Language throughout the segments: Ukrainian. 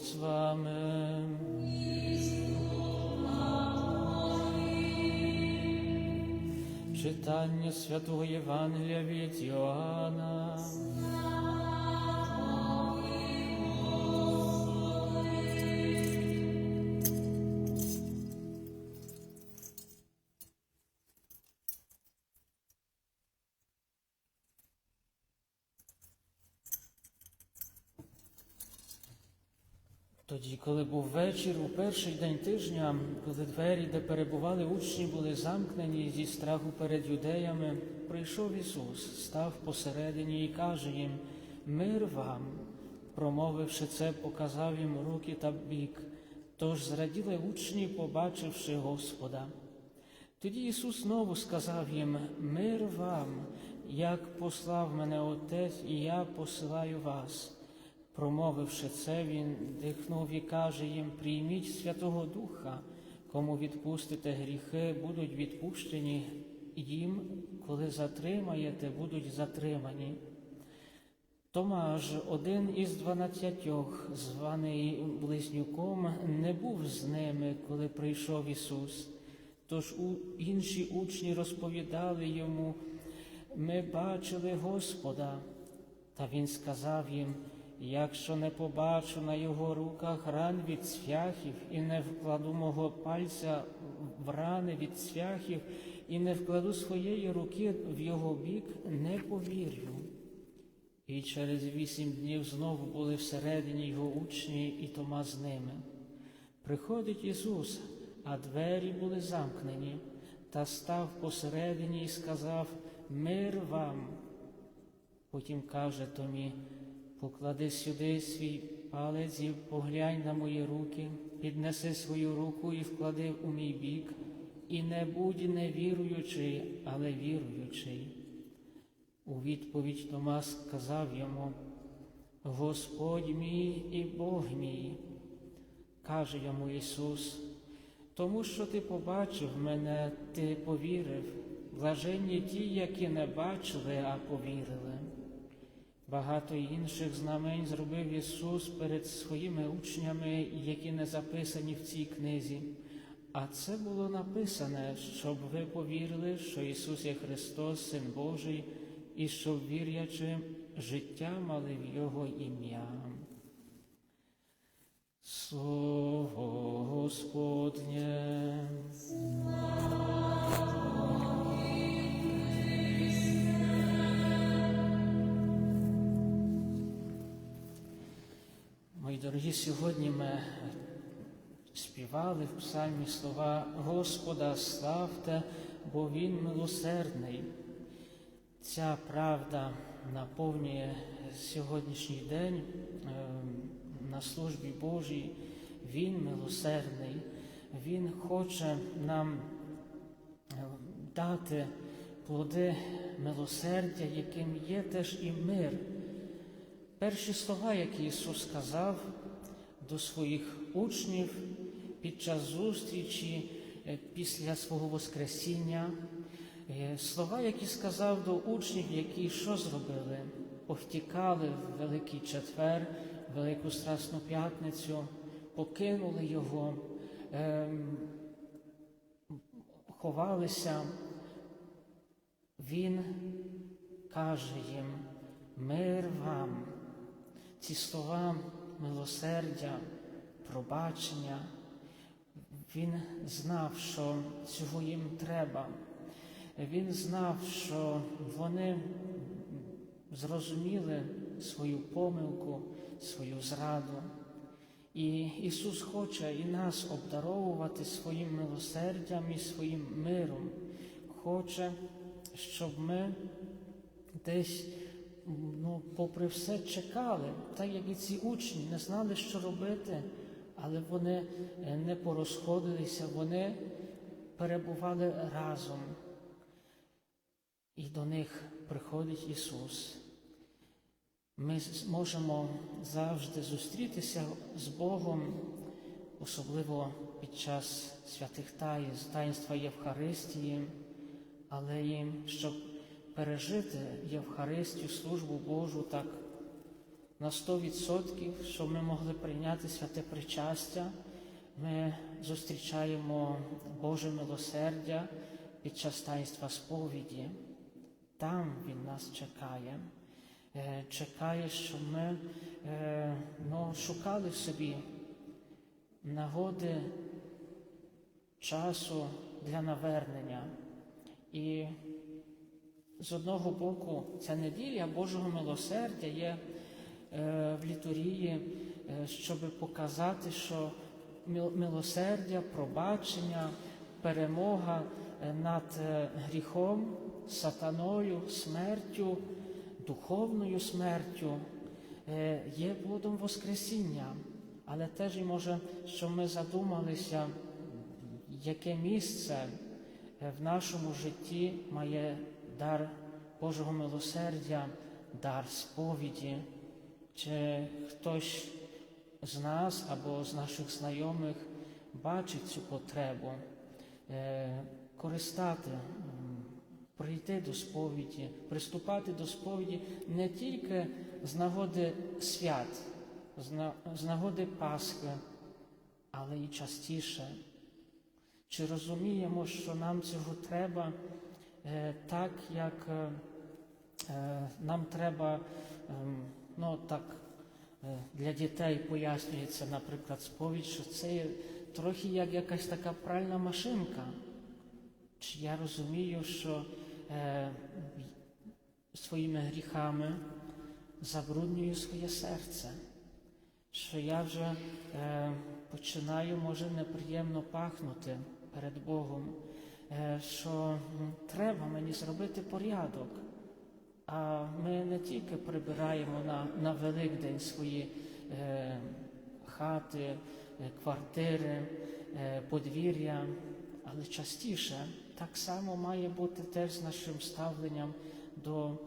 Господь з вами. Читання святого Євангелія від Йоанна. Тоді, коли був вечір, у перший день тижня, коли двері, де перебували учні, були замкнені зі страху перед юдеями, прийшов Ісус, став посередині і каже їм: Мир вам. Промовивши це, показав їм руки та бік. Тож зраділи учні, побачивши Господа. Тоді Ісус знову сказав їм: Мир вам, як послав мене Отець, і я посилаю вас. Промовивши це, він дихнув і каже їм: прийміть Святого Духа, кому відпустите гріхи, будуть відпущені їм, коли затримаєте, будуть затримані. Томаж, один із дванадцятьох, званий близнюком, не був з ними, коли прийшов Ісус. Тож інші учні розповідали йому, ми бачили Господа. Та він сказав їм, якщо не побачу на його руках ран від цвяхів, і не вкладу мого пальця в рани від цвяхів, і не вкладу своєї руки в його бік, не повірю. І через вісім днів знову були всередині його учні, і Тома з ними. Приходить Ісус, а двері були замкнені, та став посередині і сказав Мир вам. Потім каже Томі, поклади сюди свій палець і поглянь на мої руки, піднеси свою руку і вклади у мій бік, і не будь невіруючий, але віруючий. У відповідь Томас сказав йому, Господь мій і Бог мій, каже йому Ісус, тому що ти побачив мене, ти повірив, блаженні ті, які не бачили, а повірили. Багато інших знамень зробив Ісус перед своїми учнями, які не записані в цій книзі. А це було написане, щоб ви повірили, що Ісус є Христос, Син Божий, і щоб, вірячи, життя мали в Його ім'я. Слово Господнє. Дорогі, сьогодні ми співали в псальмі слова Господа славте, бо Він милосердний. Ця правда наповнює сьогоднішній день е, на службі Божій. Він милосердний, Він хоче нам е, дати плоди милосердя, яким є теж і мир. Перші слова, які Ісус сказав до своїх учнів під час зустрічі е, після свого Воскресіння, е, слова, які сказав до учнів, які що зробили? Повтікали в Великий Четвер, Велику Страсну П'ятницю, покинули Його, ем, ховалися. Він каже їм, мир вам. Ці слова милосердя, пробачення, він знав, що цього їм треба. Він знав, що вони зрозуміли свою помилку, свою зраду. І Ісус хоче і нас обдаровувати своїм милосердям і своїм миром. Хоче, щоб ми десь ну, попри все чекали, так як і ці учні не знали, що робити, але вони е, не порозходилися, вони перебували разом. І до них приходить Ісус. Ми можемо завжди зустрітися з Богом, особливо під час святих таїнств, таїнства Євхаристії, але і щоб пережити Євхаристію, службу Божу так на 100%, щоб ми могли прийняти святе причастя. Ми зустрічаємо Боже милосердя під час таїнства сповіді. Там Він нас чекає, Е, чекає, щоб ми е, ну, шукали собі нагоди часу для навернення. І з одного боку, ця неділя Божого милосердя є е, в літургії, е, щоб показати, що милосердя, пробачення, перемога е, над гріхом, сатаною, смертю, духовною смертю є плодом Воскресіння. Але теж і може, що ми задумалися, яке місце в нашому житті має дар Божого милосердя, дар сповіді, чи хтось з нас або з наших знайомих бачить цю потребу е, користати, прийти до сповіді, приступати до сповіді не тільки з нагоди свят, з на- з нагоди Пасхи, але і частіше. Чи розуміємо, що нам цього треба так, як е, е, нам треба, ем, ну так е, для дітей пояснюється, наприклад, сповідь, що це трохи як якась така пральна машинка. Чи я розумію, що е, своїми гріхами забруднюю своє серце, що я вже е, починаю, може, неприємно пахнути перед Богом, е, що треба мені зробити порядок. А ми не тільки прибираємо на, на Великдень свої е, хати, е, квартири, е, подвір'я, але частіше так само має бути теж з нашим ставленням до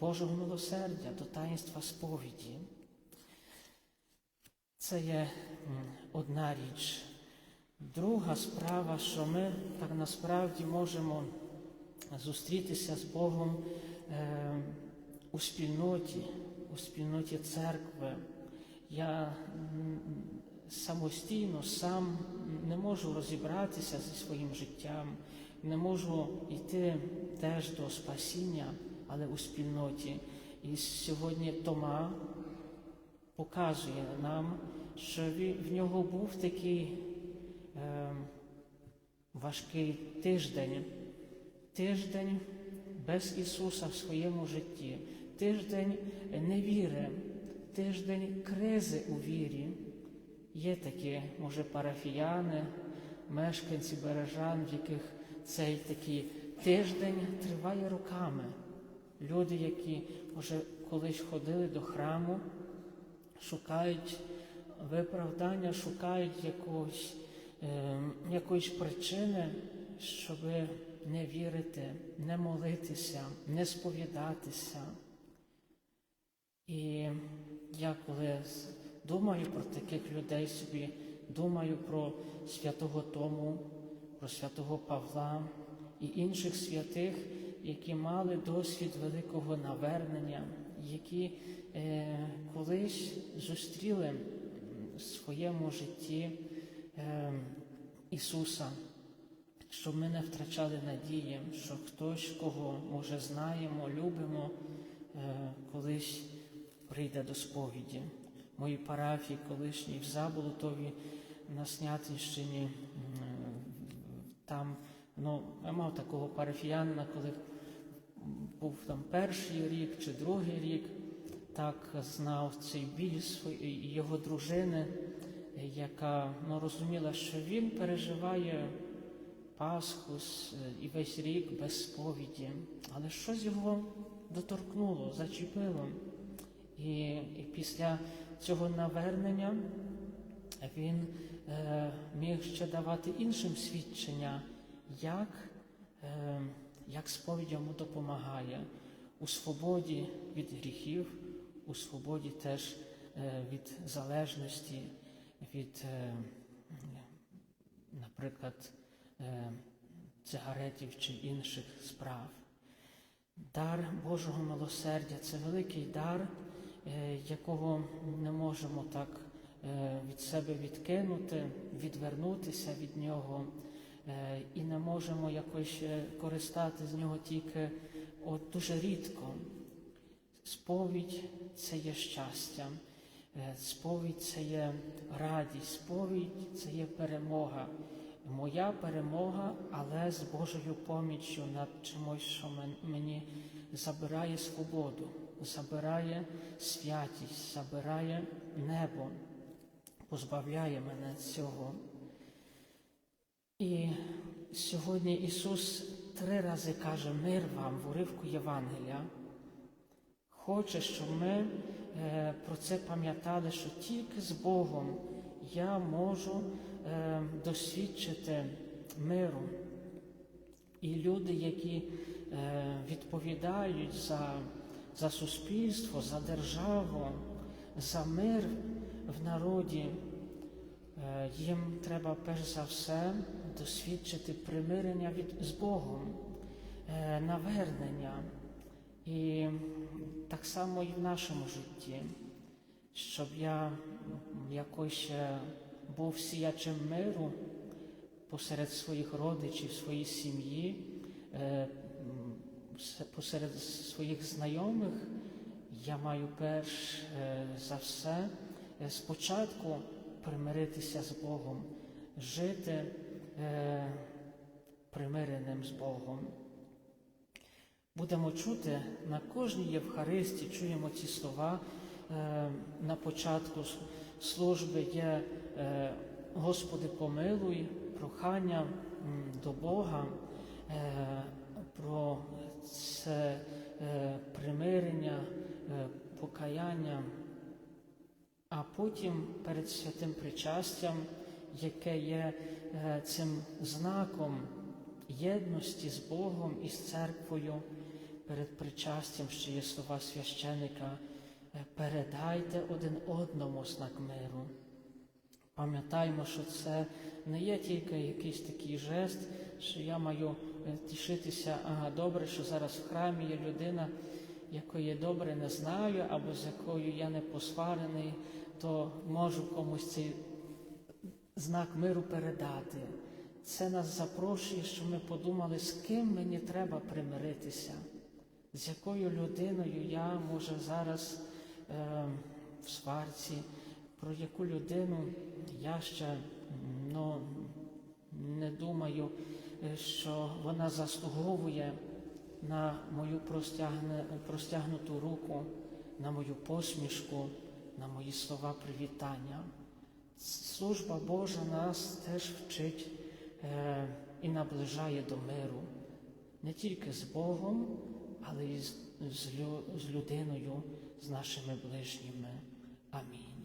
Божого милосердя, до таїнства сповіді. Це є одна річ. Друга справа, що ми так насправді можемо зустрітися з Богом е, у спільноті, у спільноті церкви. Я самостійно сам не можу розібратися зі своїм життям, не можу йти теж до спасіння, але у спільноті. І сьогодні Тома показує нам, що в нього був такий важкий тиждень, тиждень без Ісуса в своєму житті, тиждень невіри, тиждень кризи у вірі. Є такі, може, парафіяни, мешканці бережан, в яких цей такий тиждень триває роками. Люди, які, може, колись ходили до храму, шукають виправдання, шукають якогось, е, якоїсь причини, щоб не вірити, не молитися, не сповідатися. І я коли думаю про таких людей собі, думаю про святого Тому, про святого Павла і інших святих, які мали досвід великого навернення, які е, колись зустріли в своєму житті Ісуса, щоб ми не втрачали надії, що хтось, кого може знаємо, любимо, е, колись прийде до сповіді. В моїй парафії колишній в Заболотові на Снятинщині, там ну, я мав такого парафіянина, коли був там перший рік чи другий рік, так знав цей біль свої- його дружини, яка ну, розуміла, що він переживає Пасху і весь рік без сповіді, але щось його доторкнуло, зачепило. І, і після цього навернення він е, міг ще давати іншим свідчення, як, е, як сповідь йому допомагає. У свободі від гріхів, у свободі теж е, від залежності, від, е, наприклад, е, цигаретів чи інших справ. Дар Божого милосердя це великий дар, е, якого не можемо так від себе відкинути, відвернутися від нього, і не можемо якось користати з нього тільки от дуже рідко. Сповідь це є щастя, сповідь це є радість, сповідь це є перемога. Моя перемога, але з Божою поміччю над чимось, що мені забирає свободу, забирає святість, забирає небо, позбавляє мене цього. І сьогодні Ісус три рази каже мир вам в уривку Євангелія. Хоче, щоб ми е, про це пам'ятали, що тільки з Богом я можу е, досвідчити миру. І люди, які е, відповідають за, за суспільство, за державу, за мир в народі, їм треба перш за все досвідчити примирення від, з Богом, навернення. І так само і в нашому житті, щоб я якось е, був сіячем миру посеред своїх родичів, своїй сім'ї, е, посеред своїх знайомих, я маю перш е, за все спочатку примиритися з Богом, жити примиреним з Богом. Будемо чути на кожній Євхаристі, чуємо ці слова. Е, На початку служби є е, Господи, помилуй, прохання до Бога е, про це примирення, покаяння, а потім перед святим причастям, яке є цим знаком єдності з Богом і з церквою, перед причастям, що є слова священика, е, передайте один одному знак миру. Пам'ятаймо, що це не є тільки якийсь такий жест, що я маю е, тішитися, ага, добре, що зараз в храмі є людина, якої добре не знаю, або з якою я не посварений, то можу комусь цей знак миру передати. Це нас запрошує, щоб ми подумали, з ким мені треба примиритися, з якою людиною я може зараз е, в сварці, про яку людину я ще ну, не думаю, е, що вона заслуговує на мою простягне, простягнуту руку, на мою посмішку, на мої слова привітання. Служба Божа нас теж вчить е, і наближає до миру не тільки з Богом, але і з, з, з людиною, з нашими ближніми. Амінь.